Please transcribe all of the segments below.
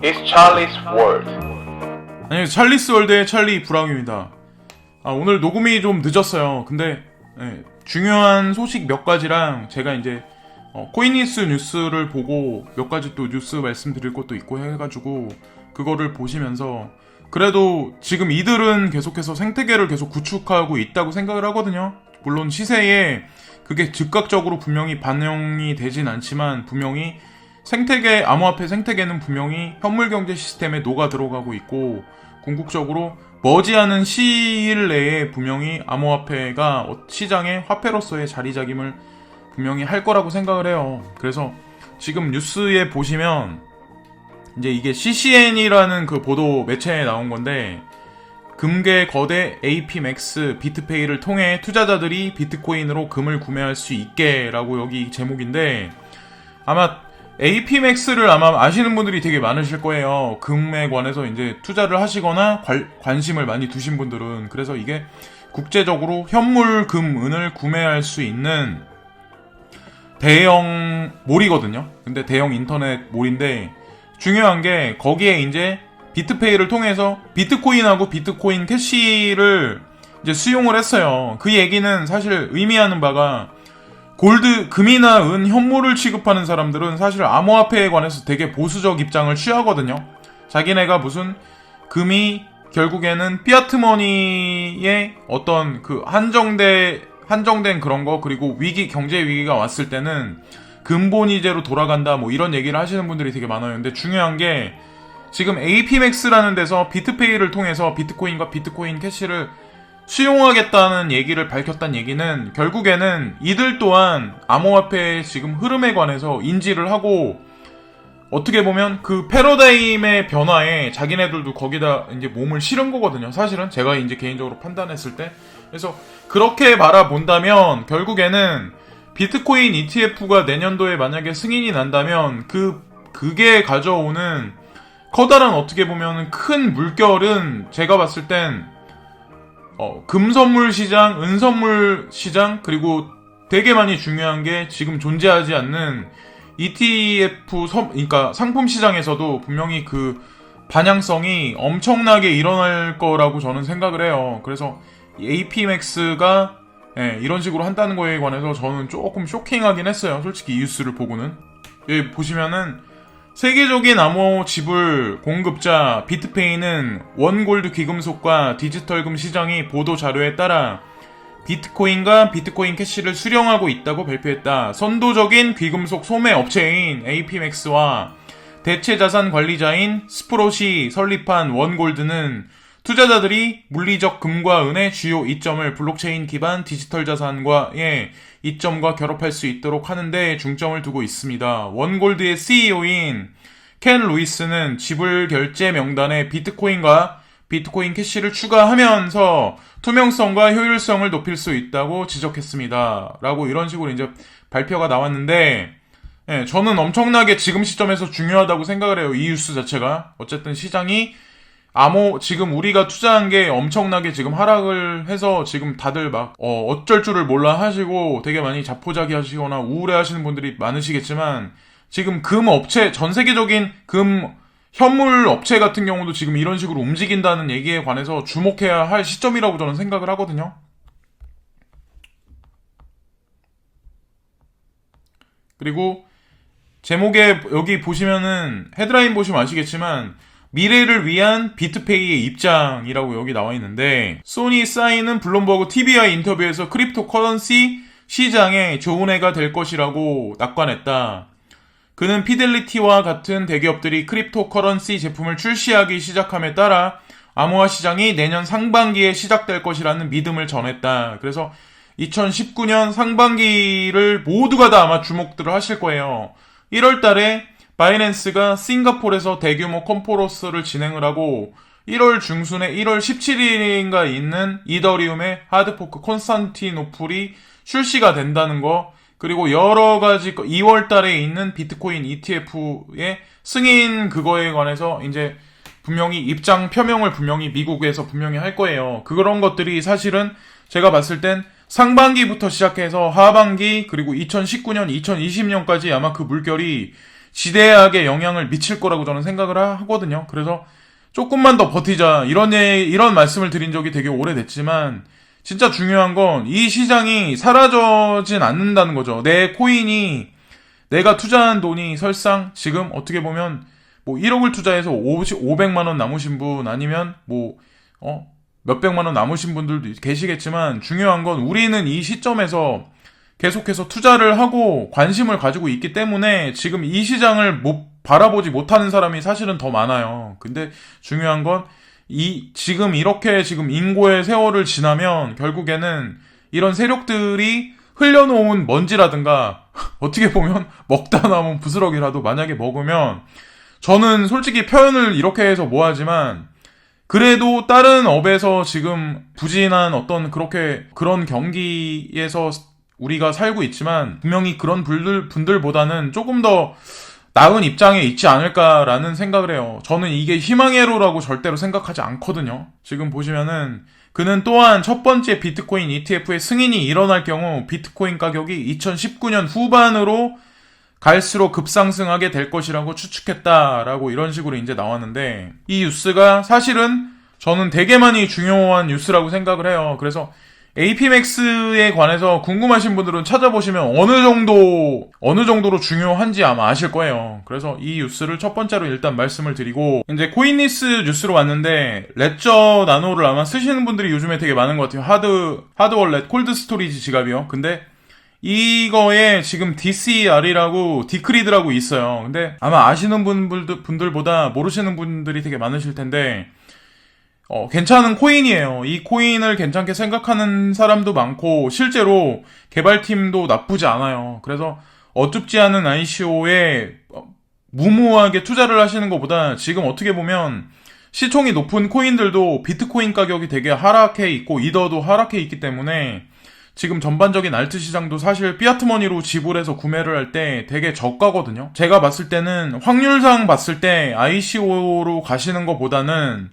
It's Charlie's World. 아니 찰리스 월드의 찰리 브라움입니다. 아, 오늘 녹음이 좀 늦었어요. 근데 예, 중요한 소식 몇 가지랑 제가 이제 어, 코이니스 뉴스를 보고 몇 가지 또 뉴스 말씀드릴 것도 있고 해가지고 그거를 보시면서 그래도 지금 이들은 계속해서 생태계를 계속 구축하고 있다고 생각을 하거든요. 물론 시세에 그게 즉각적으로 분명히 반영이 되진 않지만 분명히 생태계 암호화폐 생태계는 분명히 현물 경제 시스템에 녹아 들어가고 있고 궁극적으로 머지않은 시일 내에 분명히 암호화폐가 어- 시장의 화폐로서의 자리잡임을 분명히 할 거라고 생각을 해요. 그래서 지금 뉴스에 보시면 이제 이게 CCN이라는 그 보도 매체에 나온 건데 금괴 거대 APMX 비트페이를 통해 투자자들이 비트코인으로 금을 구매할 수 있게라고 여기 제목인데 아마 APMX를 아마 아시는 분들이 되게 많으실 거예요. 금에 관해서 이제 투자를 하시거나 관, 관심을 많이 두신 분들은 그래서 이게 국제적으로 현물 금 은을 구매할 수 있는 대형 몰이거든요. 근데 대형 인터넷 몰인데 중요한 게 거기에 이제 비트페이를 통해서 비트코인하고 비트코인 캐시를 이제 수용을 했어요. 그 얘기는 사실 의미하는 바가 골드, 금이나 은, 현물을 취급하는 사람들은 사실 암호화폐에 관해서 되게 보수적 입장을 취하거든요. 자기네가 무슨 금이 결국에는 피아트머니의 어떤 그 한정돼, 한정된 그런 거, 그리고 위기, 경제 위기가 왔을 때는 근본이제로 돌아간다, 뭐 이런 얘기를 하시는 분들이 되게 많아요. 근데 중요한 게 지금 APMX라는 데서 비트페이를 통해서 비트코인과 비트코인 캐시를 수용하겠다는 얘기를 밝혔다는 얘기는 결국에는 이들 또한 암호화폐의 지금 흐름에 관해서 인지를 하고 어떻게 보면 그 패러다임의 변화에 자기네들도 거기다 이제 몸을 실은 거거든요. 사실은 제가 이제 개인적으로 판단했을 때. 그래서 그렇게 바라본다면 결국에는 비트코인 ETF가 내년도에 만약에 승인이 난다면 그 그게 가져오는 커다란 어떻게 보면 큰 물결은 제가 봤을 땐 어, 금선물 시장, 은선물 시장, 그리고 되게 많이 중요한 게 지금 존재하지 않는 ETF, 선, 그러니까 상품 시장에서도 분명히 그 반향성이 엄청나게 일어날 거라고 저는 생각을 해요. 그래서 APMX가 예, 이런 식으로 한다는 거에 관해서 저는 조금 쇼킹하긴 했어요. 솔직히 이 뉴스를 보고는. 여기 보시면은 세계적인 암호 지불 공급자 비트페이는 원골드 귀금속과 디지털금 시장이 보도 자료에 따라 비트코인과 비트코인 캐시를 수령하고 있다고 발표했다. 선도적인 귀금속 소매 업체인 APMX와 대체 자산 관리자인 스프롯이 설립한 원골드는 투자자들이 물리적 금과 은의 주요 이점을 블록체인 기반 디지털 자산과의 이점과 결합할 수 있도록 하는데 중점을 두고 있습니다. 원골드의 CEO인 켄 루이스는 지불 결제 명단에 비트코인과 비트코인 캐시를 추가하면서 투명성과 효율성을 높일 수 있다고 지적했습니다. 라고 이런 식으로 이제 발표가 나왔는데, 예, 저는 엄청나게 지금 시점에서 중요하다고 생각을 해요. 이 뉴스 자체가. 어쨌든 시장이 암호 지금 우리가 투자한 게 엄청나게 지금 하락을 해서 지금 다들 막 어, 어쩔 줄을 몰라 하시고 되게 많이 자포자기 하시거나 우울해 하시는 분들이 많으시겠지만 지금 금 업체 전 세계적인 금 현물 업체 같은 경우도 지금 이런 식으로 움직인다는 얘기에 관해서 주목해야 할 시점이라고 저는 생각을 하거든요. 그리고 제목에 여기 보시면은 헤드라인 보시면 아시겠지만 미래를 위한 비트페이의 입장이라고 여기 나와 있는데 소니 사인은 블룸버그 TVI 인터뷰에서 크립토 커런시 시장에 좋은 해가 될 것이라고 낙관했다. 그는 피델리티와 같은 대기업들이 크립토 커런시 제품을 출시하기 시작함에 따라 암호화 시장이 내년 상반기에 시작될 것이라는 믿음을 전했다. 그래서 2019년 상반기를 모두가 다 아마 주목들을 하실 거예요. 1월 달에 바이낸스가 싱가폴에서 대규모 컴포러스를 진행을 하고 1월 중순에 1월 17일인가 있는 이더리움의 하드포크 콘스탄티노플이 출시가 된다는 거 그리고 여러 가지 2월 달에 있는 비트코인 ETF의 승인 그거에 관해서 이제 분명히 입장 표명을 분명히 미국에서 분명히 할 거예요. 그런 것들이 사실은 제가 봤을 땐 상반기부터 시작해서 하반기 그리고 2019년, 2020년까지 아마 그 물결이 지대하게 영향을 미칠 거라고 저는 생각을 하- 하거든요. 그래서 조금만 더 버티자 이런 예- 이런 말씀을 드린 적이 되게 오래됐지만 진짜 중요한 건 이 시장이 사라져진 않는다는 거죠. 내 코인이 내가 투자한 돈이 설상 지금 어떻게 보면 뭐 1억을 투자해서 50, 500만 원 남으신 분 아니면 뭐 어, 몇백만 원 남으신 분들도 계시겠지만 중요한 건 우리는 이 시점에서 계속해서 투자를 하고 관심을 가지고 있기 때문에 지금 이 시장을 못 바라보지 못하는 사람이 사실은 더 많아요. 근데 중요한 건 이 지금 이렇게 지금 인고의 세월을 지나면 결국에는 이런 세력들이 흘려놓은 먼지라든가 어떻게 보면 먹다 남은 부스러기라도 만약에 먹으면 저는 솔직히 표현을 이렇게 해서 뭐하지만 그래도 다른 업에서 지금 부진한 어떤 그렇게 그런 경기에서 우리가 살고 있지만 분명히 그런 분들, 분들보다는 조금 더 나은 입장에 있지 않을까라는 생각을 해요. 저는 이게 희망의 로라고 절대로 생각하지 않거든요. 지금 보시면은 그는 또한 첫 번째 비트코인 ETF의 승인이 일어날 경우 비트코인 가격이 2019년 후반으로 갈수록 급상승하게 될 것이라고 추측했다라고 이런 식으로 이제 나왔는데 이 뉴스가 사실은 저는 되게 많이 중요한 뉴스라고 생각을 해요. 그래서 APMAX에 관해서 궁금하신 분들은 찾아보시면 어느 정도, 어느 정도로 중요한지 아마 아실 거예요. 그래서 이 뉴스를 첫 번째로 일단 말씀을 드리고, 이제 코인리스 뉴스로 왔는데, 레저 나노를 아마 쓰시는 분들이 요즘에 되게 많은 것 같아요. 하드, 하드 월렛, 콜드 스토리지 지갑이요. 근데, 이거에 지금 DCR이라고 디크리드라고 있어요. 근데 아마 아시는 분들, 분들보다 모르시는 분들이 되게 많으실 텐데, 어, 괜찮은 코인이에요. 이 코인을 괜찮게 생각하는 사람도 많고, 실제로 개발팀도 나쁘지 않아요. 그래서 어둡지 않은 ICO에 무모하게 투자를 하시는 것보다 지금 어떻게 보면 시총이 높은 코인들도 비트코인 가격이 되게 하락해 있고, 이더도 하락해 있기 때문에 지금 전반적인 알트 시장도 사실 피아트머니로 지불해서 구매를 할 때 되게 저가거든요. 제가 봤을 때는 확률상 봤을 때 ICO로 가시는 것보다는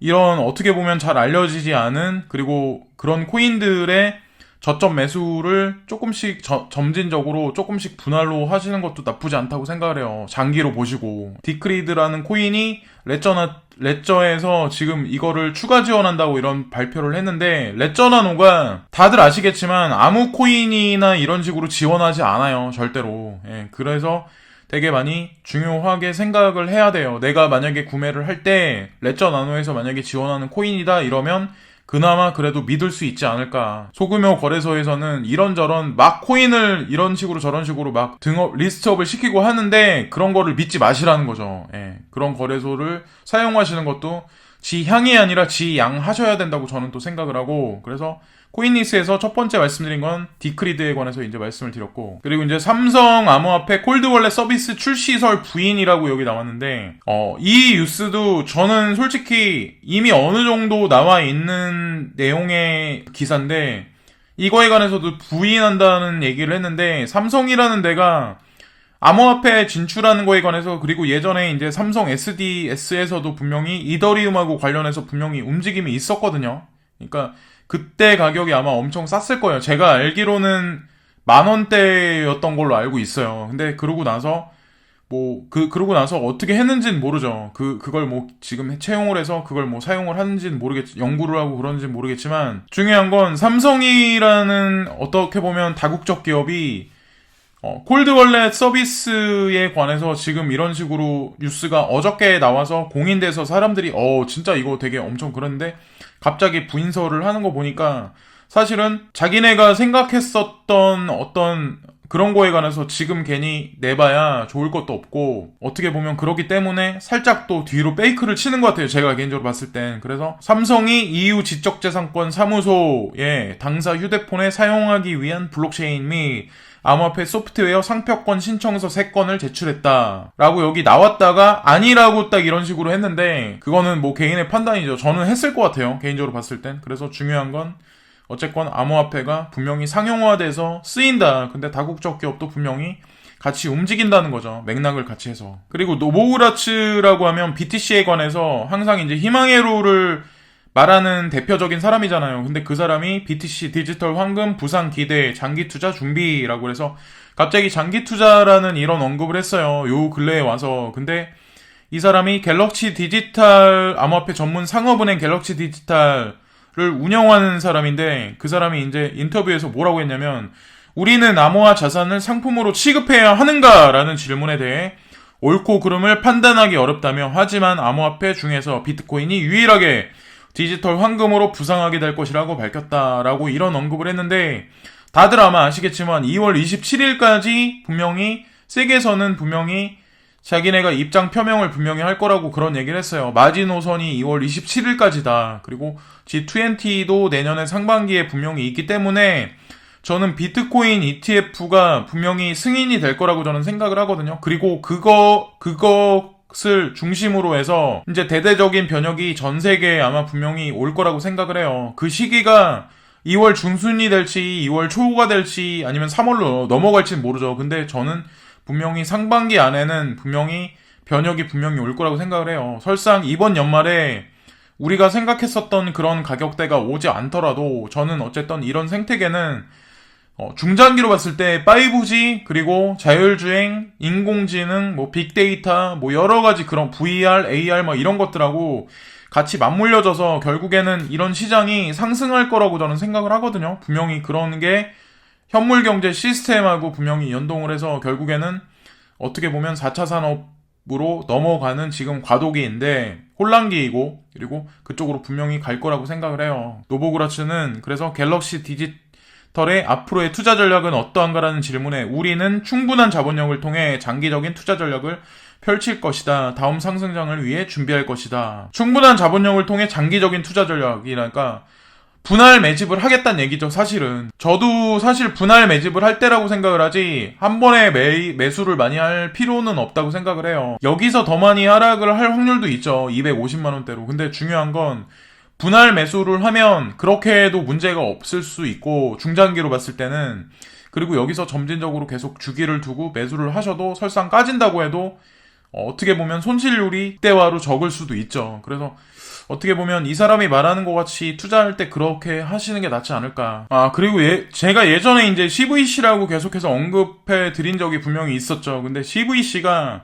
이런 어떻게 보면 잘 알려지지 않은 그리고 그런 코인들의 저점 매수를 조금씩 저- 점진적으로 조금씩 분할로 하시는 것도 나쁘지 않다고 생각을 해요. 장기로 보시고 디크리드라는 코인이 레저나 레저에서 지금 이거를 추가 지원한다고 이런 발표를 했는데 레저나노가 다들 아시겠지만 아무 코인이나 이런 식으로 지원하지 않아요. 절대로. 예, 그래서 되게 많이 중요하게 생각을 해야 돼요. 내가 만약에 구매를 할 때 레저 나노에서 만약에 지원하는 코인이다 이러면 그나마 그래도 믿을 수 있지 않을까. 소규모 거래소에서는 이런저런 막 코인을 이런 식으로 저런 식으로 막 등업, 리스트업을 시키고 하는데 그런 거를 믿지 마시라는 거죠. 예. 그런 거래소를 사용하시는 것도 지 향이 아니라 지양 하셔야 된다고 저는 또 생각을 하고 그래서 코인리스에서 첫 번째 말씀드린 건 디크리드에 관해서 이제 말씀을 드렸고 그리고 이제 삼성 암호화폐 콜드월렛 서비스 출시설 부인이라고 여기 나왔는데 어, 이 뉴스도 저는 솔직히 이미 어느 정도 나와 있는 내용의 기사인데 이거에 관해서도 부인한다는 얘기를 했는데 삼성이라는 데가 암호화폐 진출하는 거에 관해서 그리고 예전에 이제 삼성 SDS에서도 분명히 이더리움하고 관련해서 분명히 움직임이 있었거든요. 그러니까 그때 가격이 아마 엄청 쌌을 거예요. 제가 알기로는 만 원대였던 걸로 알고 있어요. 근데 그러고 나서 뭐 그 그러고 나서 어떻게 했는지는 모르죠. 그 그걸 뭐 지금 채용을 해서 그걸 뭐 사용을 하는지는 모르겠 연구를 하고 그런지는 모르겠지만 중요한 건 삼성이라는 어떻게 보면 다국적 기업이 어, 콜드월렛 서비스에 관해서 지금 이런 식으로 뉴스가 어저께 나와서 공인돼서 사람들이 어 진짜 이거 되게 엄청 그런데 갑자기 부인설을 하는 거 보니까 사실은 자기네가 생각했었던 어떤 그런 거에 관해서 지금 괜히 내봐야 좋을 것도 없고 어떻게 보면 그렇기 때문에 살짝 또 뒤로 페이크를 치는 것 같아요. 제가 개인적으로 봤을 땐. 그래서 삼성이 EU 지적재산권 사무소에 당사 휴대폰에 사용하기 위한 블록체인 및 암호화폐 소프트웨어 상표권 신청서 3건을 제출했다. 라고 여기 나왔다가 아니라고 딱 이런 식으로 했는데 그거는 뭐 개인의 판단이죠. 저는 했을 것 같아요. 개인적으로 봤을 땐. 그래서 중요한 건 어쨌건 암호화폐가 분명히 상용화돼서 쓰인다. 근데 다국적 기업도 분명히 같이 움직인다는 거죠. 맥락을 같이 해서. 그리고 노보우라츠라고 하면 BTC에 관해서 항상 이제 희망의 로를 말하는 대표적인 사람이잖아요. 근데 그 사람이 BTC 디지털 황금 부상 기대 장기 투자 준비라고 해서 갑자기 장기 투자라는 이런 언급을 했어요. 요 근래에 와서. 근데 이 사람이 갤럭시 디지털 암호화폐 전문 상업은행 갤럭시 디지털을 운영하는 사람인데 그 사람이 이제 인터뷰에서 뭐라고 했냐면 우리는 암호화 자산을 상품으로 취급해야 하는가라는 질문에 대해 옳고 그름을 판단하기 어렵다며 하지만 암호화폐 중에서 비트코인이 유일하게 디지털 황금으로 부상하게 될 것이라고 밝혔다라고 이런 언급을 했는데 다들 아마 아시겠지만 2월 27일까지 분명히 세계에서는 분명히 자기네가 입장 표명을 분명히 할 거라고 그런 얘기를 했어요. 마지노선이 2월 27일까지다. 그리고 G20도 내년에 상반기에 분명히 있기 때문에 저는 비트코인 ETF가 분명히 승인이 될 거라고 저는 생각을 하거든요. 그리고 그거, 그것 을 중심으로 해서 이제 대대적인 변혁이 전 세계에 아마 분명히 올 거라고 생각을 해요. 그 시기가 2월 중순이 될지 2월 초가 될지 아니면 3월로 넘어갈지는 모르죠. 근데 저는 분명히 상반기 안에는 분명히 변혁이 분명히 올 거라고 생각을 해요. 설상 이번 연말에 우리가 생각했었던 그런 가격대가 오지 않더라도 저는 어쨌든 이런 생태계는 어, 중장기로 봤을 때 5G 그리고 자율주행, 인공지능, 뭐 빅데이터, 뭐 여러 가지 그런 VR, AR 뭐 이런 것들하고 같이 맞물려져서 결국에는 이런 시장이 상승할 거라고 저는 생각을 하거든요. 분명히 그런 게 현물 경제 시스템하고 분명히 연동을 해서 결국에는 어떻게 보면 4차 산업으로 넘어가는 지금 과도기인데 혼란기이고 그리고 그쪽으로 분명히 갈 거라고 생각을 해요. 노보그라츠는 그래서 갤럭시 디지 털의 앞으로의 투자 전략은 어떠한가라는 질문에 우리는 충분한 자본력을 통해 장기적인 투자 전략을 펼칠 것이다. 다음 상승장을 위해 준비할 것이다. 충분한 자본력을 통해 장기적인 투자 전략이라니까 분할 매집을 하겠다는 얘기죠, 사실은. 저도 사실 분할 매집을 할 때라고 생각을 하지, 한 번에 매, 매수를 많이 할 필요는 없다고 생각을 해요. 여기서 더 많이 하락을 할 확률도 있죠, 250만원대로. 근데 중요한 건, 분할 매수를 하면, 그렇게 해도 문제가 없을 수 있고, 중장기로 봤을 때는, 그리고 여기서 점진적으로 계속 주기를 두고 매수를 하셔도 설상 까진다고 해도, 어, 어떻게 보면 손실률이 대화로 적을 수도 있죠. 그래서 어떻게 보면 이 사람이 말하는 것 같이 투자할 때 그렇게 하시는 게 낫지 않을까. 아, 그리고 예, 제가 예전에 이제 CVC라고 계속해서 언급해 드린 적이 분명히 있었죠. 근데 CVC가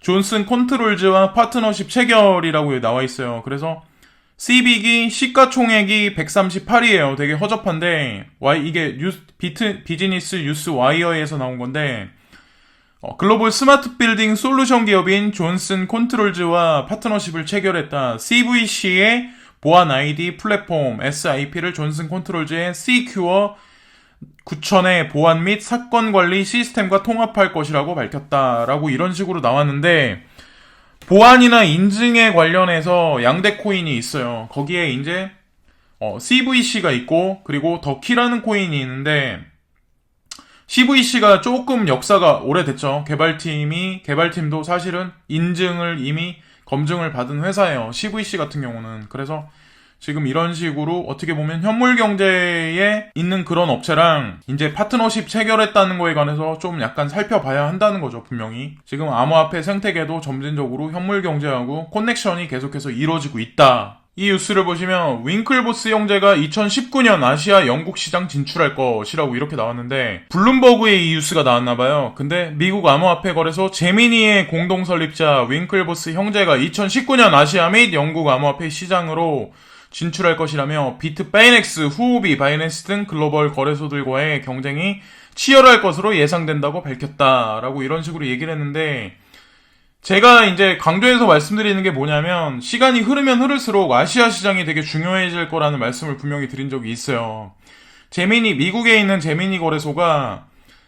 존슨 컨트롤즈와 파트너십 체결이라고 나와 있어요. 그래서 CB기 시가총액이 138이에요. 되게 허접한데, Y, 이게 뉴스, 비트, 비즈니스 뉴스 와이어에서 나온 건데, 어, 글로벌 스마트 빌딩 솔루션 기업인 존슨 컨트롤즈와 파트너십을 체결했다. CVC의 보안 아이디 플랫폼 SIP를 존슨 컨트롤즈의 C큐어 9000의 보안 및 사건 관리 시스템과 통합할 것이라고 밝혔다라고 이런 식으로 나왔는데 보안이나 인증에 관련해서 양대 코인이 있어요. 거기에 이제 어, CVC가 있고 그리고 더키라는 코인이 있는데 CVC가 조금 역사가 오래됐죠. 개발팀이, 개발팀도 사실은 인증을 이미 검증을 받은 회사예요. CVC 같은 경우는. 그래서 지금 이런 식으로 어떻게 보면 현물 경제에 있는 그런 업체랑 이제 파트너십 체결했다는 거에 관해서 좀 약간 살펴봐야 한다는 거죠, 분명히. 지금 암호화폐 생태계도 점진적으로 현물 경제하고 커넥션이 계속해서 이루어지고 있다. 이 뉴스를 보시면 윙클보스 형제가 2019년 아시아 영국 시장 진출할 것이라고 이렇게 나왔는데 블룸버그에 이 뉴스가 나왔나 봐요. 근데 미국 암호화폐 거래소 제미니의 공동 설립자 윙클보스 형제가 2019년 아시아 및 영국 암호화폐 시장으로 진출할 것이라며 비트 바이넥스, 후오비, 바이낸스 등 글로벌 거래소들과의 경쟁이 치열할 것으로 예상된다고 밝혔다라고 이런 식으로 얘기를 했는데 제가 이제 강조해서 말씀드리는 게 뭐냐면 시간이 흐르면 흐를수록 아시아 시장이 되게 중요해질 거라는 말씀을 분명히 드린 적이 있어요. 제미니 미국에 있는 제미니 거래소가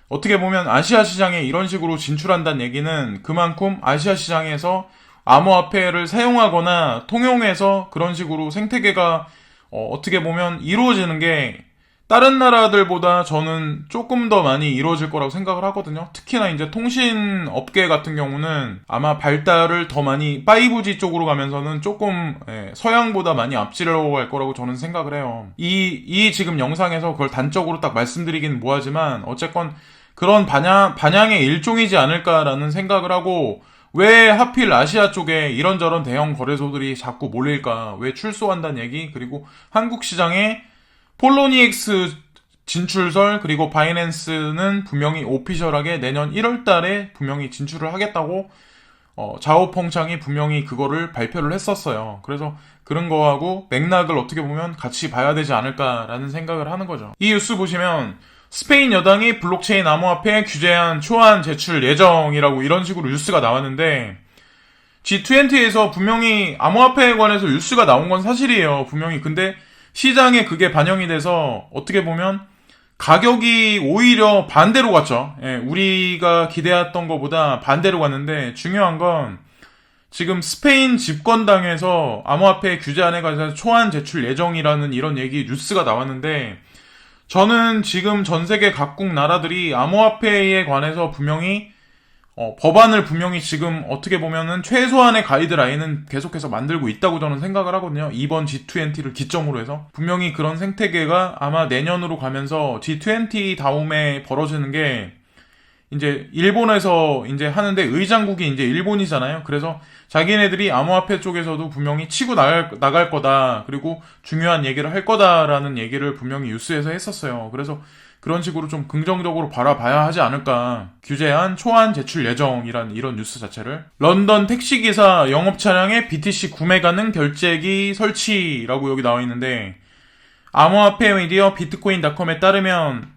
어떻게 보면 아시아 시장에 이런 식으로 진출한다는 얘기는 그만큼 아시아 시장에서 암호화폐를 사용하거나 통용해서 그런 식으로 생태계가 어, 떻게 보면 이루어지는 게 다른 나라들보다 저는 조금 더 많이 이루어질 거라고 생각을 하거든요. 특히나 이제 통신 업계 같은 경우는 아마 발달을 더 많이 5G 쪽으로 가면서는 조금 예, 서양보다 많이 앞지르고 갈 거라고 저는 생각을 해요. 이, 이 지금 영상에서 그걸 단적으로 딱 말씀드리긴 뭐하지만 어쨌건 그런 반향, 반향의 일종이지 않을까라는 생각을 하고 왜 하필 아시아 쪽에 이런저런 대형 거래소들이 자꾸 몰릴까? 왜 출소한다는 얘기? 그리고 한국 시장에 폴로니엑스 진출설 그리고 바이낸스는 분명히 오피셜하게 내년 1월 달에 분명히 진출을 하겠다고 어, 자오펑창이 분명히 그거를 발표를 했었어요. 그래서 그런 거하고 맥락을 어떻게 보면 같이 봐야 되지 않을까라는 생각을 하는 거죠. 이 뉴스 보시면 스페인 여당이 블록체인 암호화폐 규제안 초안 제출 예정이라고 이런 식으로 뉴스가 나왔는데 G20에서 분명히 암호화폐에 관해서 뉴스가 나온 건 사실이에요. 분명히. 근데 시장에 그게 반영이 돼서 어떻게 보면 가격이 오히려 반대로 갔죠. 예, 우리가 기대했던 것보다 반대로 갔는데 중요한 건 지금 스페인 집권당에서 암호화폐 규제안에 관해서 초안 제출 예정이라는 이런 얘기 뉴스가 나왔는데 저는 지금 전 세계 각국 나라들이 암호화폐에 관해서 분명히 어, 법안을 분명히 지금 어떻게 보면은 최소한의 가이드라인은 계속해서 만들고 있다고 저는 생각을 하거든요. 이번 G20를 기점으로 해서 분명히 그런 생태계가 아마 내년으로 가면서 G20 다음에 벌어지는 게 이제 일본에서 이제 하는데 의장국이 이제 일본이잖아요. 그래서 자기네들이 암호화폐 쪽에서도 분명히 치고 나갈, 나갈 거다. 그리고 중요한 얘기를 할 거다라는 얘기를 분명히 뉴스에서 했었어요. 그래서 그런 식으로 좀 긍정적으로 바라봐야 하지 않을까. 규제안 초안 제출 예정이란 이런 뉴스 자체를. 런던 택시기사 영업 차량에 BTC 구매 가능 결제기 설치라고 여기 나와 있는데, 암호화폐 미디어 비트코인닷컴에 따르면,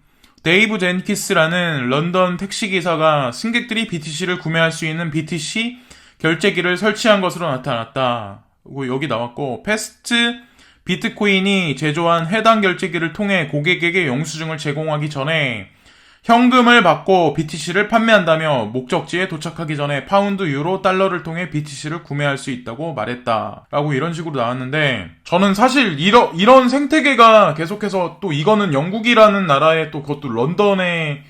데이브 젠키스라는 런던 택시기사가 승객들이 BTC를 구매할 수 있는 BTC 결제기를 설치한 것으로 나타났다. 여기 나왔고, 패스트 비트코인이 제조한 해당 결제기를 통해 고객에게 영수증을 제공하기 전에 현금을 받고 BTC를 판매한다며 목적지에 도착하기 전에 파운드, 유로, 달러를 통해 BTC를 구매할 수 있다고 말했다. 라고 이런 식으로 나왔는데 저는 사실 이러, 이런 생태계가 계속해서 또 이거는 영국이라는 나라에 또 그것도 런던에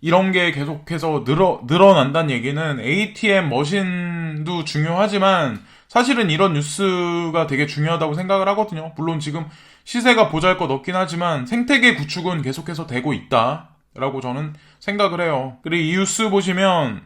이런 게 계속해서 늘어, 늘어난다는 얘기는 ATM 머신도 중요하지만 사실은 이런 뉴스가 되게 중요하다고 생각을 하거든요. 물론 지금 시세가 보잘 것 없긴 하지만 생태계 구축은 계속해서 되고 있다. 라고 저는 생각을 해요. 그리고 이 뉴스 보시면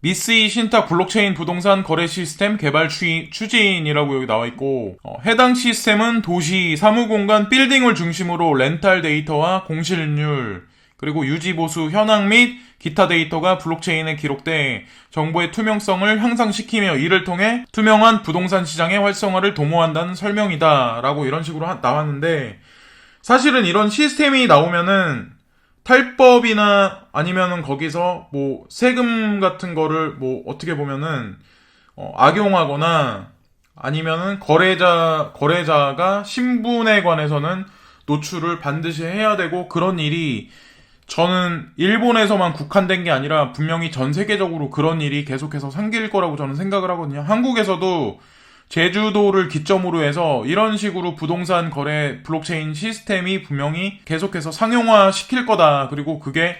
미스이 신탁 블록체인 부동산 거래 시스템 개발 추, 추진이라고 여기 나와 있고 어, 해당 시스템은 도시 사무공간 빌딩을 중심으로 렌탈 데이터와 공실률 그리고 유지 보수 현황 및 기타 데이터가 블록체인에 기록돼 정보의 투명성을 향상시키며 이를 통해 투명한 부동산 시장의 활성화를 도모한다는 설명이다 라고 이런 식으로 하- 나왔는데 사실은 이런 시스템이 나오면은 탈법이나 아니면은 거기서 뭐 세금 같은 거를 뭐 어떻게 보면은 어, 악용하거나 아니면은 거래자 거래자가 신분에 관해서는 노출을 반드시 해야 되고 그런 일이 저는 일본에서만 국한된 게 아니라 분명히 전 세계적으로 그런 일이 계속해서 생길 거라고 저는 생각을 하거든요. 한국에서도 제주도를 기점으로 해서 이런 식으로 부동산 거래 블록체인 시스템이 분명히 계속해서 상용화 시킬 거다. 그리고 그게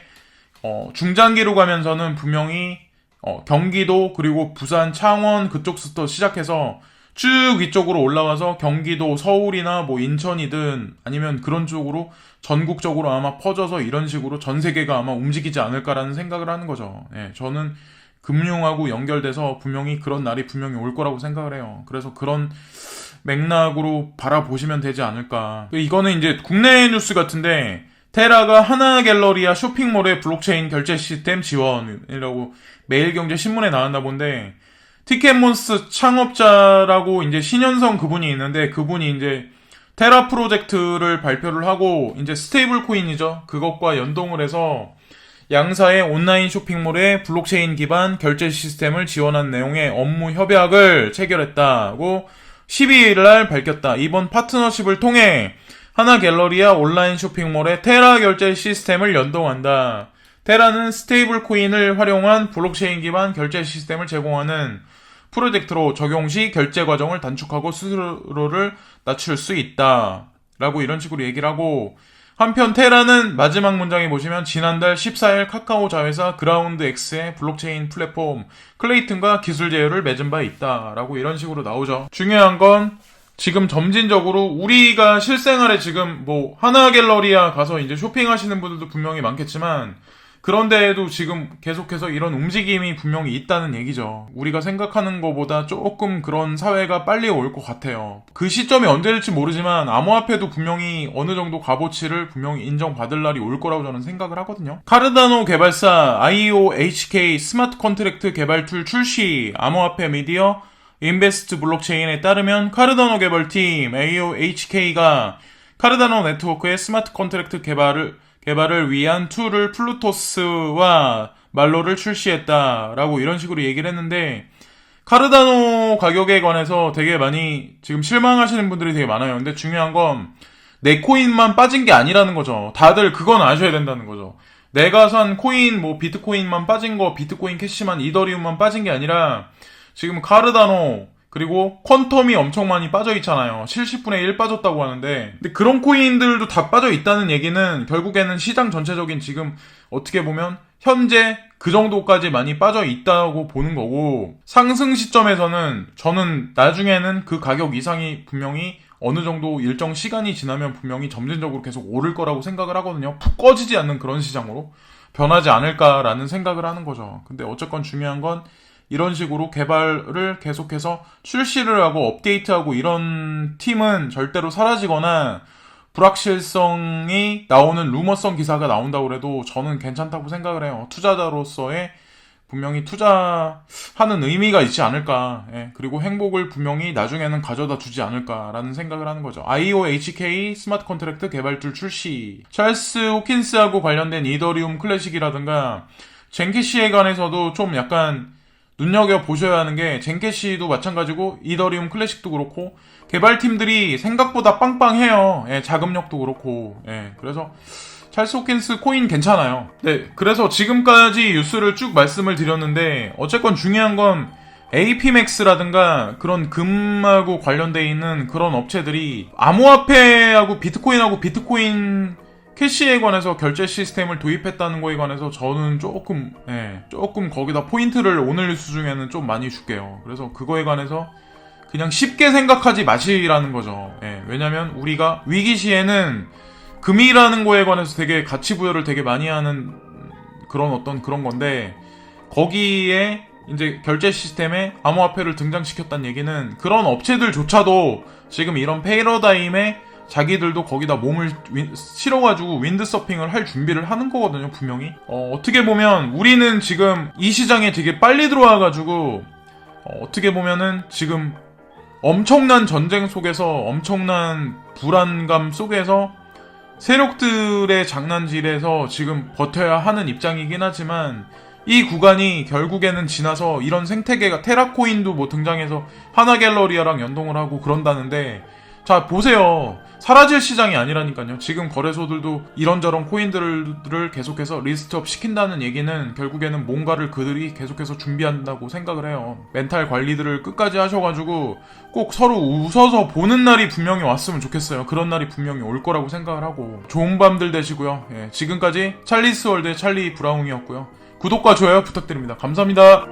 어, 중장기로 가면서는 분명히 어, 경기도 그리고 부산, 창원 그쪽부터 시작해서 쭉 위쪽으로 올라와서 경기도, 서울이나 뭐 인천이든 아니면 그런 쪽으로 전국적으로 아마 퍼져서 이런 식으로 전 세계가 아마 움직이지 않을까라는 생각을 하는 거죠. 예, 저는 금융하고 연결돼서 분명히 그런 날이 분명히 올 거라고 생각을 해요. 그래서 그런 맥락으로 바라보시면 되지 않을까. 이거는 이제 국내 뉴스 같은데 테라가 하나 갤러리아 쇼핑몰의 블록체인 결제 시스템 지원이라고 매일경제 신문에 나왔나 본데 티켓몬스 창업자라고 이제 신현성 그분이 있는데 그분이 이제 테라 프로젝트를 발표를 하고 이제 스테이블 코인이죠. 그것과 연동을 해서 양사의 온라인 쇼핑몰의 블록체인 기반 결제 시스템을 지원한 내용의 업무 협약을 체결했다고 12일 날 밝혔다. 이번 파트너십을 통해 하나 갤러리아 온라인 쇼핑몰의 테라 결제 시스템을 연동한다. 테라는 스테이블 코인을 활용한 블록체인 기반 결제 시스템을 제공하는 프로젝트로 적용 시 결제 과정을 단축하고 수수료를 낮출 수 있다. 라고 이런 식으로 얘기를 하고 한편 테라는 마지막 문장에 보시면 지난달 14일 카카오 자회사 그라운드 X의 블록체인 플랫폼 클레이튼과 기술 제휴를 맺은 바 있다라고 이런 식으로 나오죠. 중요한 건 지금 점진적으로 우리가 실생활에 지금 뭐 하나 갤러리아 가서 이제 쇼핑하시는 분들도 분명히 많겠지만 그런데도 지금 계속해서 이런 움직임이 분명히 있다는 얘기죠. 우리가 생각하는 것보다 조금 그런 사회가 빨리 올 것 같아요. 그 시점이 언제일지 모르지만 암호화폐도 분명히 어느 정도 값어치를 분명히 인정받을 날이 올 거라고 저는 생각을 하거든요. 카르다노 개발사 IOHK 스마트 컨트랙트 개발 툴 출시 암호화폐 미디어 인베스트 블록체인에 따르면 카르다노 개발팀 AOHK가 카르다노 네트워크의 스마트 컨트랙트 개발을 개발을 위한 툴을 플루토스와 말로를 출시했다라고 이런 식으로 얘기를 했는데 카르다노 가격에 관해서 되게 많이 지금 실망하시는 분들이 되게 많아요. 근데 중요한 건 내 코인만 빠진 게 아니라는 거죠. 다들 그건 아셔야 된다는 거죠. 내가 산 코인 뭐 비트코인만 빠진 거, 비트코인 캐시만 이더리움만 빠진 게 아니라 지금 카르다노 그리고 퀀텀이 엄청 많이 빠져 있잖아요. 70분의 1 빠졌다고 하는데 근데 그런 코인들도 다 빠져 있다는 얘기는 결국에는 시장 전체적인 지금 어떻게 보면 현재 그 정도까지 많이 빠져 있다고 보는 거고 상승 시점에서는 저는 나중에는 그 가격 이상이 분명히 어느 정도 일정 시간이 지나면 분명히 점진적으로 계속 오를 거라고 생각을 하거든요. 푹 꺼지지 않는 그런 시장으로 변하지 않을까라는 생각을 하는 거죠. 근데 어쨌건 중요한 건 이런 식으로 개발을 계속해서 출시를 하고 업데이트하고 이런 팀은 절대로 사라지거나 불확실성이 나오는 루머성 기사가 나온다고 그래도 저는 괜찮다고 생각을 해요. 투자자로서의 분명히 투자하는 의미가 있지 않을까. 예, 그리고 행복을 분명히 나중에는 가져다 주지 않을까라는 생각을 하는 거죠. IOHK 스마트 컨트랙트 개발 툴 출시. 찰스 호킨스하고 관련된 이더리움 클래식이라든가 젠캐시에 관해서도 좀 약간 눈여겨 보셔야 하는 게 젠캐시도 마찬가지고 이더리움 클래식도 그렇고 개발팀들이 생각보다 빵빵해요. 예, 자금력도 그렇고. 예, 그래서 찰스 호킨스 코인 괜찮아요. 네, 그래서 지금까지 뉴스를 쭉 말씀을 드렸는데 어쨌건 중요한 건 APMAX라든가 그런 금하고 관련돼 있는 그런 업체들이 암호화폐하고 비트코인하고 비트코인 캐시에 관해서 결제 시스템을 도입했다는 거에 관해서 저는 조금 예, 조금 거기다 포인트를 오늘 뉴스 중에는 좀 많이 줄게요. 그래서 그거에 관해서 그냥 쉽게 생각하지 마시라는 거죠. 예, 왜냐면 우리가 위기 시에는 금이라는 거에 관해서 되게 가치 부여를 되게 많이 하는 그런 어떤 그런 건데 거기에 이제 결제 시스템에 암호화폐를 등장시켰다는 얘기는 그런 업체들조차도 지금 이런 패러다임에 자기들도 거기다 몸을 윈- 실어가지고 윈드서핑을 할 준비를 하는 거거든요, 분명히. 어, 떻게 보면 우리는 지금 이 시장에 되게 빨리 들어와가지고 어, 떻게 보면은 지금 엄청난 전쟁 속에서 엄청난 불안감 속에서 세력들의 장난질에서 지금 버텨야 하는 입장이긴 하지만 이 구간이 결국에는 지나서 이런 생태계가 테라코인도 뭐 등장해서 하나 갤러리아랑 연동을 하고 그런다는데 자 보세요 사라질 시장이 아니라니까요. 지금 거래소들도 이런저런 코인들을 계속해서 리스트업 시킨다는 얘기는 결국에는 뭔가를 그들이 계속해서 준비한다고 생각을 해요. 멘탈 관리들을 끝까지 하셔가지고 꼭 서로 웃어서 보는 날이 분명히 왔으면 좋겠어요. 그런 날이 분명히 올 거라고 생각을 하고. 좋은 밤들 되시고요. 예, 지금까지 찰리스 월드의 찰리 브라운이었고요. 구독과 좋아요 부탁드립니다. 감사합니다